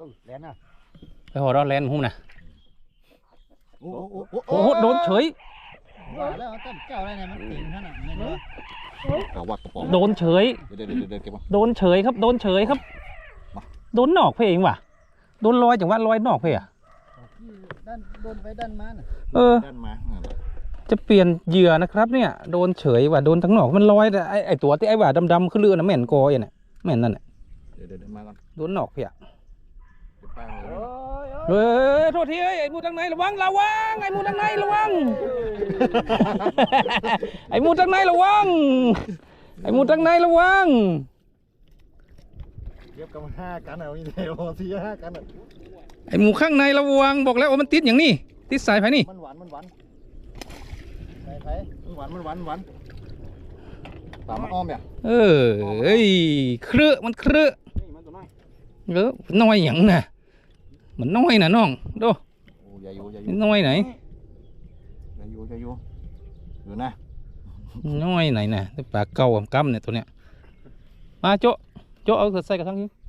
ก็แล้วนะไปหัวเราะแลนด์หุ้มนะโอ้โหโอ้โหโอ้โหโดนเฉยว่าแล้วต้นเจ้าอะไรเนี่ยมันติ่งท่านอะไม่รู้กระวักกระป๋องโดนเฉยเดี๋ยวเดี๋ยวเดี๋ยวเก็บมาโดนเฉยครับ โดนเฉยครับมาโดนนอกเพเองว่ะโดนลอยจังหวะลอยนอกเพอะด้านโดนไปด้านมาน่ะเออด้านมาอ่าจะเปลี่ยนเหยื่อนะครับเนี่ยโดนเฉยว่ะโดนทั้งนอกมันลอยแต่ไอไอตัวที่ไอว่าดำๆขึ้นเรือน่ะแม่นกอเนี่ยแม่นนั่นน่ะเดี๋ยวเดี๋ยวเดี๋ยวมาก่อนโดนนอกเพอะ เดี๋ยวป้าเอาไว้โอ้ยเฮ้ยโทษทีเอ้ยไอมูทางไหนระวังระวังไอมูทางไหนระวัง ไอมูทางไหนระวัง ไอมูทางไหนระวัง เก็บกันมาห้ากันเอาอีเดียวสี่ห้ากันอะไอหมูข้างในระวังบอกแล้วว่ามันติดอย่างนี้ติดสายไฟนี่มันหวานมันหวานไปไปมันหวานมันหวานมันหวานตามมาอ้อมเนี่ยเออเอ้ยเครือมันเครือนี่มันตัวน้อย เออน้อยอย่างน่ะมันน้อยนะน้องดูโอ้ยาอ